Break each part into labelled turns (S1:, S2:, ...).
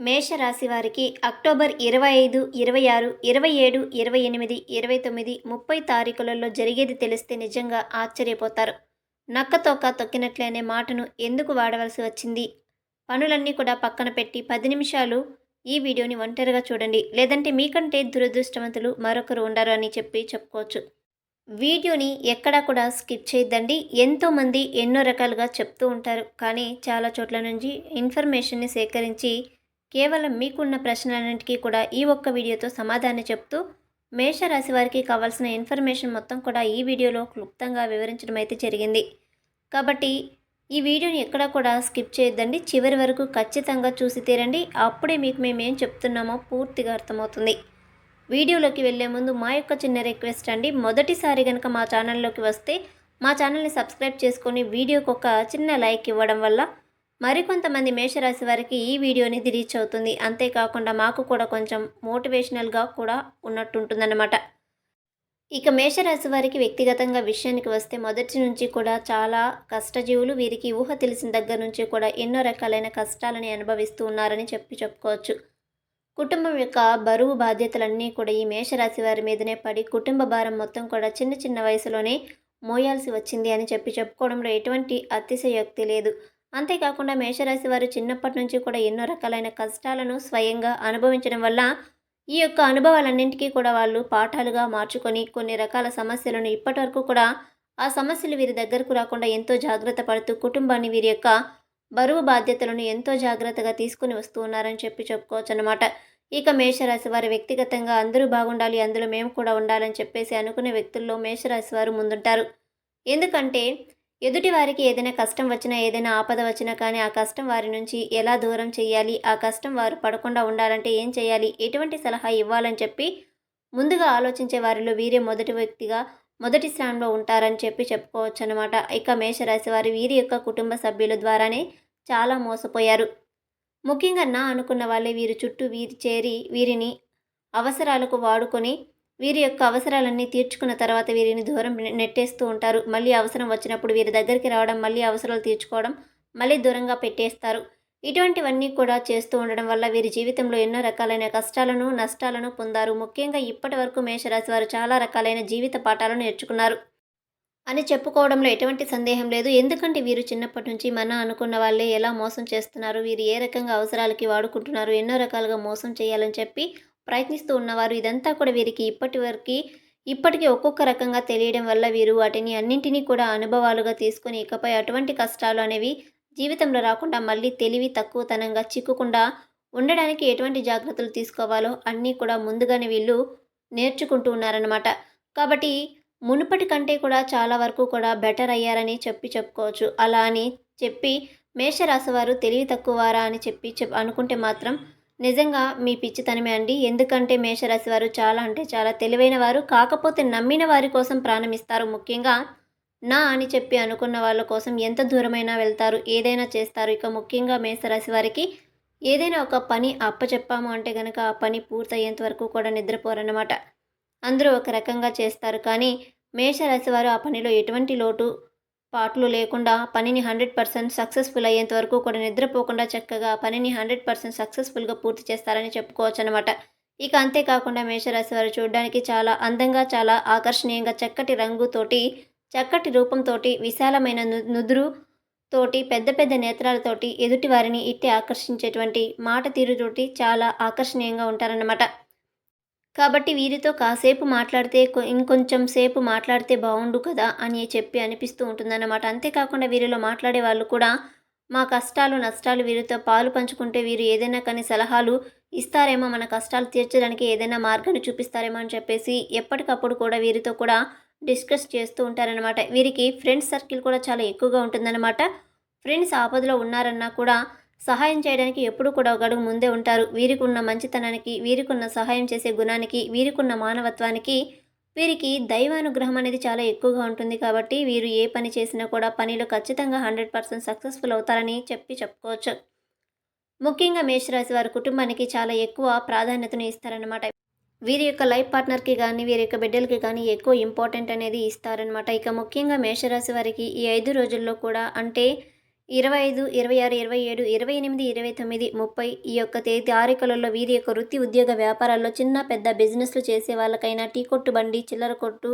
S1: మేషరాశి వారికి అక్టోబర్ ఇరవై ఐదు ఇరవై ఆరు ఇరవై ఏడు ఇరవై ఎనిమిది ఇరవై తొమ్మిది ముప్పై తారీఖులలో జరిగేది తెలిస్తే నిజంగా ఆశ్చర్యపోతారు. నక్కతోక తొక్కినట్లనే మాటను ఎందుకు వాడవలసి వచ్చింది? పనులన్నీ కూడా పక్కన పెట్టి పది నిమిషాలు ఈ వీడియోని ఒంటరిగా చూడండి. లేదంటే మీకంటే దురదృష్టవంతులు మరొకరు ఉండరు అని చెప్పి చెప్పుకోవచ్చు. వీడియోని ఎక్కడా కూడా స్కిప్ చేయొద్దండి. ఎంతోమంది ఎన్నో రకాలుగా చెప్తూ ఉంటారు. కానీ చాలా చోట్ల నుంచి ఇన్ఫర్మేషన్ని సేకరించి కేవలం మీకున్న ప్రశ్నలన్నింటికీ కూడా ఈ ఒక్క వీడియోతో సమాధానం చెప్తూ మేషరాశి వారికి కావాల్సిన ఇన్ఫర్మేషన్ మొత్తం కూడా ఈ వీడియోలో క్లుప్తంగా వివరించడం అయితే జరిగింది. కాబట్టి ఈ వీడియోని ఎక్కడా కూడా స్కిప్ చేయొద్దండి. చివరి వరకు ఖచ్చితంగా చూసి తీరండి. అప్పుడే మీకు మేము ఏం చెప్తున్నామో పూర్తిగా అర్థమవుతుంది. వీడియోలోకి వెళ్ళే ముందు మా యొక్క చిన్న రిక్వెస్ట్ అండి. మొదటిసారి కనుక మా ఛానల్లోకి వస్తే మా ఛానల్ని సబ్స్క్రైబ్ చేసుకొని వీడియోకి ఒక చిన్న లైక్ ఇవ్వడం వల్ల మరికొంతమంది మేషరాశి వారికి ఈ వీడియో అనేది రీచ్ అవుతుంది. అంతేకాకుండా మాకు కూడా కొంచెం మోటివేషనల్గా కూడా ఉన్నట్టుంటుందన్నమాట. ఇక మేషరాశి వారికి వ్యక్తిగతంగా విషయానికి వస్తే మొదటి నుంచి కూడా చాలా కష్టజీవులు వీరికి ఊహ తెలిసిన దగ్గర నుంచి కూడా ఎన్నో రకాలైన కష్టాలని అనుభవిస్తూ ఉన్నారని చెప్పి చెప్పుకోవచ్చు. కుటుంబం యొక్క బరువు బాధ్యతలన్నీ కూడా ఈ మేషరాశి వారి మీదనే పడి కుటుంబ భారం మొత్తం కూడా చిన్న చిన్న వయసులోనే మోయాల్సి వచ్చింది అని చెప్పి చెప్పుకోవడంలో ఎటువంటి అతిశయోక్తి లేదు. అంతేకాకుండా మేషరాశి వారు చిన్నప్పటి నుంచి కూడా ఎన్నో రకాలైన కష్టాలను స్వయంగా అనుభవించడం వల్ల ఈ యొక్క అనుభవాలన్నింటికీ కూడా వాళ్ళు పాఠాలుగా మార్చుకొని కొన్ని రకాల సమస్యలను ఇప్పటి వరకు కూడా ఆ సమస్యలు వీరి దగ్గరకు రాకుండా ఎంతో జాగ్రత్త పడుతూ కుటుంబాన్ని వీరి యొక్క బరువు బాధ్యతలను ఎంతో జాగ్రత్తగా తీసుకుని వస్తూ ఉన్నారని చెప్పి చెప్పుకోవచ్చు అనమాట ఇక మేషరాశి వారి వ్యక్తిగతంగా అందరూ బాగుండాలి అందులో మేము కూడా ఉండాలని చెప్పేసి అనుకునే వ్యక్తుల్లో మేషరాశి వారు ముందుంటారు. ఎందుకంటే ఎదుటి వారికి ఏదైనా కష్టం వచ్చినా ఏదైనా ఆపద వచ్చినా కానీ ఆ కష్టం వారి నుంచి ఎలా దూరం చేయాలి ఆ కష్టం వారు పడకుండా ఉండాలంటే ఏం చేయాలి ఎటువంటి సలహా ఇవ్వాలని చెప్పి ముందుగా ఆలోచించే వారిలో వీరే మొదటి వ్యక్తిగా మొదటి స్థానంలో ఉంటారని చెప్పి చెప్పుకోవచ్చు అనమాట ఇక మేషరాశి వారి వీరి యొక్క కుటుంబ సభ్యుల ద్వారానే చాలా మోసపోయారు. ముఖ్యంగా నా అనుకున్న వాళ్ళే వీరి చుట్టూ వీరి చేరి వీరిని అవసరాలకు వాడుకొని వీరి యొక్క అవసరాలన్నీ తీర్చుకున్న తర్వాత వీరిని దూరం నెట్టేస్తూ ఉంటారు. మళ్ళీ అవసరం వచ్చినప్పుడు వీరి దగ్గరికి రావడం మళ్ళీ అవసరాలు తీర్చుకోవడం మళ్ళీ దూరంగా పెట్టేస్తారు. ఇటువంటివన్నీ కూడా చేస్తూ ఉండడం వల్ల వీరి జీవితంలో ఎన్నో రకాలైన కష్టాలను నష్టాలను పొందారు. ముఖ్యంగా ఇప్పటి వరకు మేషరాశి వారు చాలా రకాలైన జీవిత పాఠాలను నేర్చుకున్నారు. అని చెప్పుకోవడంలో ఎటువంటి సందేహం లేదు. ఎందుకంటే వీరు చిన్నప్పటి నుంచి మన అనుకున్న వాళ్ళే ఎలా మోసం చేస్తున్నారు వీరు ఏ రకంగా అవసరాలకి వాడుకుంటున్నారు ఎన్నో రకాలుగా మోసం చేయాలని చెప్పి ప్రయత్నిస్తూ ఉన్నవారు. ఇదంతా కూడా వీరికి ఇప్పటి వరకు ఇప్పటికీ ఒక్కొక్క రకంగా తెలియడం వల్ల వీరు వాటిని అన్నింటినీ కూడా అనుభవాలుగా తీసుకొని ఇకపై అటువంటి కష్టాలు అనేవి జీవితంలో రాకుండా మళ్ళీ తెలివి తక్కువతనంగా చిక్కుకుండా ఉండడానికి ఎటువంటి జాగ్రత్తలు తీసుకోవాలో అన్నీ కూడా ముందుగానే వీళ్ళు నేర్చుకుంటూ ఉన్నారనమాట కాబట్టి మునుపటి కంటే కూడా చాలా వరకు కూడా బెటర్ అయ్యారని చెప్పి చెప్పుకోవచ్చు. అలా అని చెప్పి మేషరాశి వారు తెలివి తక్కువారా అని చెప్పి చెప్ అనుకుంటే మాత్రం నిజంగా మీ పిచ్చితనమే అండి. ఎందుకంటే మేషరాశి వారు చాలా అంటే చాలా తెలివైన వారు కాకపోతే నమ్మిన వారి కోసం ప్రాణమిస్తారు ముఖ్యంగా నా అని చెప్పి అనుకున్న వాళ్ళ కోసం ఎంత దూరమైనా వెళ్తారు ఏదైనా చేస్తారు. ఇక ముఖ్యంగా మేషరాశి వారికి ఏదైనా ఒక పని అప్పచెప్పాము అంటే కనుక ఆ పని పూర్తయ్యేంత వరకు కూడా నిద్రపోరన్నమాట. అందరూ ఒక రకంగా చేస్తారు. కానీ మేషరాశి వారు ఆ పనిలో ఎటువంటి లోటు పాటలు లేకుండా పనిని హండ్రెడ్ పర్సెంట్ సక్సెస్ఫుల్ అయ్యేంత వరకు కూడా నిద్రపోకుండా చక్కగా పనిని హండ్రెడ్ పర్సెంట్ సక్సెస్ఫుల్గా పూర్తి చేస్తారని చెప్పుకోవచ్చు అనమాట ఇక అంతేకాకుండా మేషరాశి వారు చూడడానికి చాలా అందంగా చాలా ఆకర్షణీయంగా చక్కటి రంగుతోటి చక్కటి రూపంతోటి విశాలమైన నుదురు తోటి పెద్ద పెద్ద నేత్రాలతోటి ఎదుటి వారిని ఇట్టి ఆకర్షించేటువంటి మాట తీరుతోటి చాలా ఆకర్షణీయంగా ఉంటారన్నమాట. కాబట్టి వీరితో కాసేపు మాట్లాడితే ఇంకొంచెం సేపు మాట్లాడితే బాగుండు కదా అని చెప్పి అనిపిస్తూ ఉంటుందన్నమాట. అంతేకాకుండా వీరిలో మాట్లాడే వాళ్ళు కూడా మా కష్టాలు నష్టాలు వీరితో పాలు పంచుకుంటే వీరు ఏదైనా కానీ సలహాలు ఇస్తారేమో మన కష్టాలు తీర్చడానికి ఏదైనా మార్గాన్ని చూపిస్తారేమో అని చెప్పేసి ఎప్పటికప్పుడు కూడా వీరితో కూడా డిస్కస్ చేస్తూ ఉంటారనమాట వీరికి ఫ్రెండ్స్ సర్కిల్ కూడా చాలా ఎక్కువగా ఉంటుందన్నమాట. ఫ్రెండ్స్ ఆపదలో ఉన్నారన్నా కూడా సహాయం చేయడానికి ఎప్పుడూ కూడా ఒక అడుగు ముందే ఉంటారు. వీరికి ఉన్న మంచితనానికి వీరికి ఉన్న సహాయం చేసే గుణానికి వీరికి ఉన్న మానవత్వానికి వీరికి దైవానుగ్రహం అనేది చాలా ఎక్కువగా ఉంటుంది కాబట్టి వీరు ఏ పని చేసినా కూడా పనిలో ఖచ్చితంగా హండ్రెడ్ పర్సెంట్ సక్సెస్ఫుల్ అవుతారని చెప్పి చెప్పుకోవచ్చు. ముఖ్యంగా మేషరాశి వారి కుటుంబానికి చాలా ఎక్కువ ప్రాధాన్యతను ఇస్తారనమాట వీరి యొక్క లైఫ్ పార్ట్నర్కి కానీ వీరి యొక్క బిడ్డలకి కానీ ఎక్కువ ఇంపార్టెంట్ అనేది ఇస్తారనమాట ఇక ముఖ్యంగా మేషరాశి వారికి ఈ ఐదు రోజుల్లో కూడా అంటే ఇరవై ఐదు ఇరవై ఆరు ఇరవై ఏడు ఇరవై ఎనిమిది ఇరవై తొమ్మిది ముప్పై ఈ యొక్క తేదీ తారీఖులలో వీరి యొక్క వృత్తి ఉద్యోగ వ్యాపారాల్లో చిన్న పెద్ద బిజినెస్లు చేసే వాళ్ళకైనా టీ కొట్టు బండి చిల్లర కొట్టు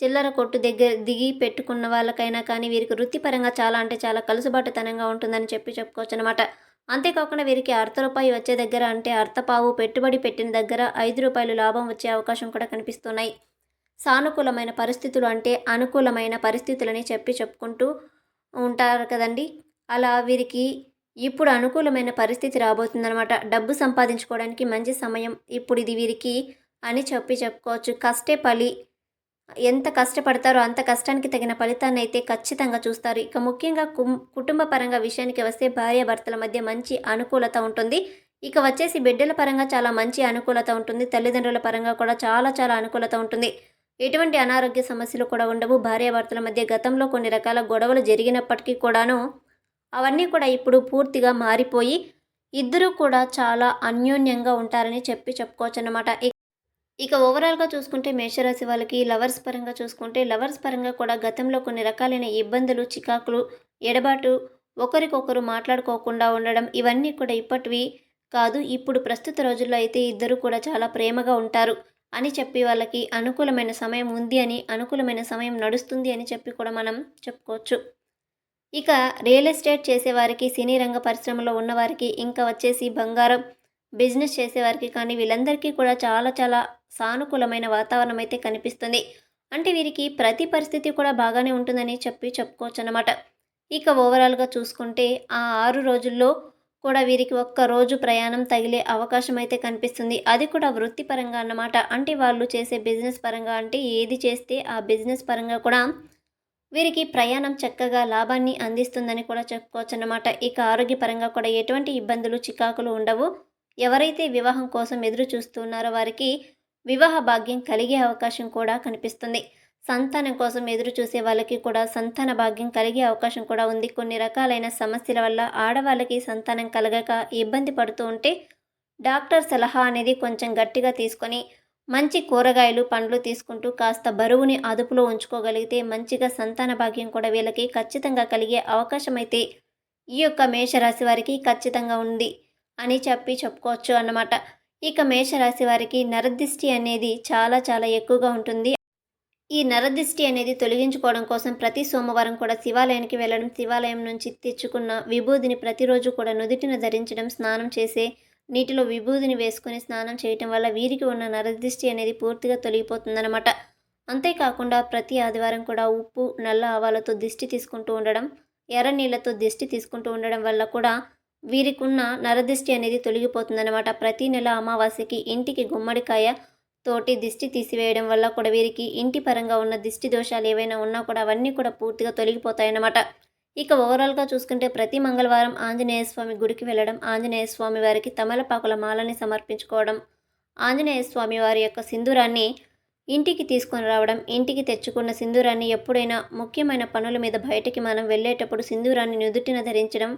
S1: చిల్లర కొట్టు దగ్గర దిగి పెట్టుకున్న వాళ్ళకైనా కానీ వీరికి వృత్తిపరంగా చాలా అంటే చాలా కలుసుబాటుతనంగా ఉంటుందని చెప్పి చెప్పుకోవచ్చు అనమాట అంతేకాకుండా వీరికి అర్ధ రూపాయి వచ్చే దగ్గర అంటే అర్థపావు పెట్టుబడి పెట్టిన దగ్గర ఐదు రూపాయలు లాభం వచ్చే అవకాశం కూడా కనిపిస్తున్నాయి. సానుకూలమైన పరిస్థితులు అంటే అనుకూలమైన పరిస్థితులని చెప్పి చెప్పుకుంటూ ఉంటారు కదండి. అలా వీరికి ఇప్పుడు అనుకూలమైన పరిస్థితి రాబోతుందనమాట డబ్బు సంపాదించుకోవడానికి మంచి సమయం. ఇప్పుడు ఇది వీరికి అని చెప్పి చెప్పుకోవచ్చు. కష్టే పలి ఎంత కష్టపడతారో అంత కష్టానికి తగిన ఫలితాన్ని అయితే ఖచ్చితంగా చూస్తారు. ఇక ముఖ్యంగా కుటుంబ పరంగా విషయానికి వస్తే భార్యాభర్తల మధ్య మంచి అనుకూలత ఉంటుంది. ఇక వచ్చేసి బిడ్డల పరంగా చాలా మంచి అనుకూలత ఉంటుంది. తల్లిదండ్రుల పరంగా కూడా చాలా చాలా అనుకూలత ఉంటుంది. ఎటువంటి అనారోగ్య సమస్యలు కూడా ఉండవు. భార్యాభర్తల మధ్య గతంలో కొన్ని రకాల గొడవలు జరిగినప్పటికీ కూడాను అవన్నీ కూడా ఇప్పుడు పూర్తిగా మారిపోయి ఇద్దరూ కూడా చాలా అన్యోన్యంగా ఉంటారని చెప్పి చెప్పుకోవచ్చు అన్నమాట. ఇక ఓవరాల్గా చూసుకుంటే మేషరాశి వాళ్ళకి లవర్స్ పరంగా చూసుకుంటే లవర్స్ పరంగా కూడా గతంలో కొన్ని రకాలైన ఇబ్బందులు చికాకులు ఎడబాటు ఒకరికొకరు మాట్లాడుకోకుండా ఉండడం ఇవన్నీ కూడా ఇప్పటివి కాదు. ఇప్పుడు ప్రస్తుత రోజుల్లో అయితే ఇద్దరు కూడా చాలా ప్రేమగా ఉంటారు. అని చెప్పి వాళ్ళకి అనుకూలమైన సమయం ఉంది అని అనుకూలమైన సమయం నడుస్తుంది అని చెప్పి కూడా మనం చెప్పుకోవచ్చు. ఇక రియల్ ఎస్టేట్ చేసేవారికి సినీ రంగ పరిశ్రమలో ఉన్నవారికి ఇంకా వచ్చేసి బంగారం బిజినెస్ చేసేవారికి కానీ వీళ్ళందరికీ కూడా చాలా చాలా సానుకూలమైన వాతావరణం అయితే కనిపిస్తుంది. అంటే వీరికి ప్రతి పరిస్థితి కూడా బాగానే ఉంటుందని చెప్పి చెప్పుకోవచ్చు అనమాట ఇక ఓవరాల్గా చూసుకుంటే ఆ ఆరు రోజుల్లో కూడా వీరికి ఒక్క రోజు ప్రయాణం తగిలే అవకాశం అయితే కనిపిస్తుంది. అది కూడా వృత్తిపరంగా అన్నమాట. అంటే వాళ్ళు చేసే బిజినెస్ పరంగా అంటే ఏది చేస్తే ఆ బిజినెస్ పరంగా కూడా వీరికి ప్రయాణం చక్కగా లాభాన్ని అందిస్తుందని కూడా చెప్పుకోవచ్చు అన్నమాట ఇక ఆరోగ్యపరంగా కూడా ఎటువంటి ఇబ్బందులు చికాకులు ఉండవు. ఎవరైతే వివాహం కోసం ఎదురు చూస్తున్నారో వారికి వివాహ భాగ్యం కలిగే అవకాశం కూడా కనిపిస్తుంది. సంతానం కోసం ఎదురు చూసే వాళ్ళకి కూడా సంతాన భాగ్యం కలిగే అవకాశం కూడా ఉంది. కొన్ని రకాలైన సమస్యల వల్ల ఆడవాళ్ళకి సంతానం కలగక ఇబ్బంది పడుతూ ఉంటే డాక్టర్ సలహా అనేది కొంచెం గట్టిగా తీసుకొని మంచి కూరగాయలు పండ్లు తీసుకుంటూ కాస్త బరువుని అదుపులో ఉంచుకోగలిగితే మంచిగా సంతాన భాగ్యం కూడా వీళ్ళకి ఖచ్చితంగా కలిగే అవకాశం అయితే ఈ యొక్క మేషరాశి వారికి ఖచ్చితంగా ఉంది అని చెప్పి చెప్పుకోవచ్చు అన్నమాట. ఇక మేషరాశి వారికి నరదిష్టి అనేది చాలా చాలా ఎక్కువగా ఉంటుంది. ఈ నరదిష్టి అనేది తొలగించుకోవడం కోసం ప్రతి సోమవారం కూడా శివాలయానికి వెళ్ళడం శివాలయం నుంచి తెచ్చుకున్న విభూదిని ప్రతిరోజు కూడా నుదుటిన ధరించడం స్నానం చేసే నీటిలో విభూదిని వేసుకొని స్నానం చేయటం వల్ల వీరికి ఉన్న నరదిష్టి అనేది పూర్తిగా తొలగిపోతుందన్నమాట. అంతేకాకుండా ప్రతి ఆదివారం కూడా ఉప్పు నల్ల ఆవాలతో దిష్టి తీసుకుంటూ ఉండడం ఎర్ర నీళ్ళతో దిష్టి తీసుకుంటూ ఉండడం వల్ల కూడా వీరికి ఉన్న నరదిష్టి అనేది తొలగిపోతుందన్నమాట. ప్రతి నెల అమావాస్యకి ఇంటికి గుమ్మడికాయ తోటి దిష్టి తీసివేయడం వల్ల కూడా వీరికి ఇంటి పరంగా ఉన్న దిష్టి దోషాలు ఏవైనా ఉన్నా కూడా అవన్నీ కూడా పూర్తిగా తొలగిపోతాయన్నమాట. ఇక ఓవరాల్గా చూసుకుంటే ప్రతి మంగళవారం ఆంజనేయ స్వామి గుడికి వెళ్ళడం ఆంజనేయ స్వామి వారికి తమలపాకుల మాలని సమర్పించుకోవడం ఆంజనేయ స్వామి వారి యొక్క సింధూరాన్ని ఇంటికి తీసుకొని రావడం ఇంటికి తెచ్చుకున్న సింధూరాన్ని ఎప్పుడైనా ముఖ్యమైన పనుల మీద బయటికి మనం వెళ్ళేటప్పుడు సింధూరాన్ని నుదుటిన ధరించడం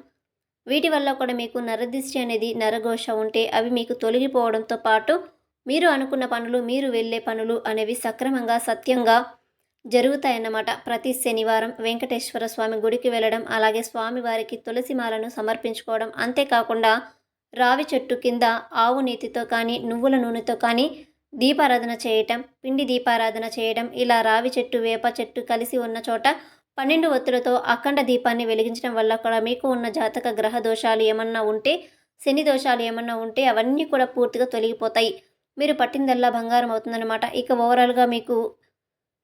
S1: వీటి వల్ల కూడా మీకు నరదిష్టి అనేది నరఘోష ఉంటే అవి మీకు తొలగిపోవడంతో పాటు మీరు అనుకున్న పనులు మీరు వెళ్ళే పనులు అనేవి సక్రమంగా సత్యంగా జరుగుతాయన్నమాట. ప్రతి శనివారం వెంకటేశ్వర స్వామి గుడికి వెళ్ళడం అలాగే స్వామివారికి తులసిమాలను సమర్పించుకోవడం అంతేకాకుండా రావి చెట్టు కింద ఆవు నీతితో కానీ నువ్వుల నూనెతో కానీ దీపారాధన చేయటం పిండి దీపారాధన చేయడం ఇలా రావి చెట్టు వేప చెట్టు కలిసి ఉన్న చోట పన్నెండు ఒత్తులతో అఖండ దీపాన్ని వెలిగించడం వల్ల కూడా మీకు ఉన్న జాతక గ్రహ దోషాలు ఏమన్నా ఉంటే శని దోషాలు ఏమన్నా ఉంటే అవన్నీ కూడా పూర్తిగా తొలగిపోతాయి. మీరు పట్టిందల్లా బంగారం అవుతుందన్నమాట. ఇక ఓవరాల్గా మీకు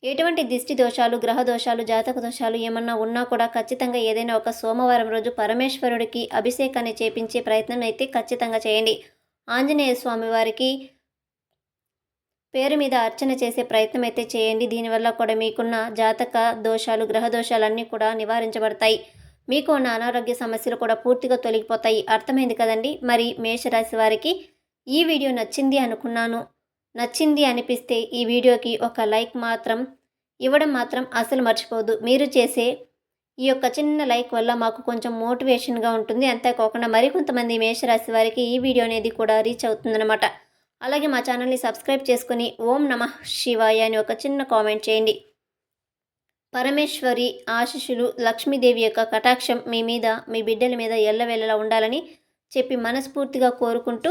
S1: ఎటువంటి దిష్టి దోషాలు గ్రహ దోషాలు జాతక దోషాలు ఏమన్నా ఉన్నా కూడా ఖచ్చితంగా ఏదైనా ఒక సోమవారం రోజు పరమేశ్వరుడికి అభిషేకాన్ని చేపించే ప్రయత్నం అయితే ఖచ్చితంగా చేయండి. ఆంజనేయ స్వామి వారికి పేరు మీద అర్చన చేసే ప్రయత్నం అయితే చేయండి. దీనివల్ల కూడా మీకున్న జాతక దోషాలు గ్రహ దోషాలన్నీ కూడా నివారించబడతాయి. మీకు ఉన్న అనారోగ్య సమస్యలు కూడా పూర్తిగా తొలగిపోతాయి. అర్థమైంది కదండి? మరి మేషరాశి వారికి ఈ వీడియో నచ్చింది అనుకున్నాను. నచ్చింది అనిపిస్తే ఈ వీడియోకి ఒక లైక్ మాత్రం ఇవ్వడం మాత్రం అసలు మర్చిపోదు మీరు చేసే ఈ యొక్క చిన్న లైక్ వల్ల మాకు కొంచెం మోటివేషన్గా ఉంటుంది. అంతేకాకుండా మరికొంతమంది మేషరాశి వారికి ఈ వీడియో అనేది కూడా రీచ్ అవుతుందన్నమాట. అలాగే మా ఛానల్ని సబ్స్క్రైబ్ చేసుకుని ఓం నమ శివాయ అని ఒక చిన్న కామెంట్ చేయండి. పరమేశ్వరి ఆశిషులు లక్ష్మీదేవి యొక్క కటాక్షం మీ మీద మీ బిడ్డల మీద ఎల్లవేళలా ఉండాలని చెప్పి మనస్ఫూర్తిగా కోరుకుంటూ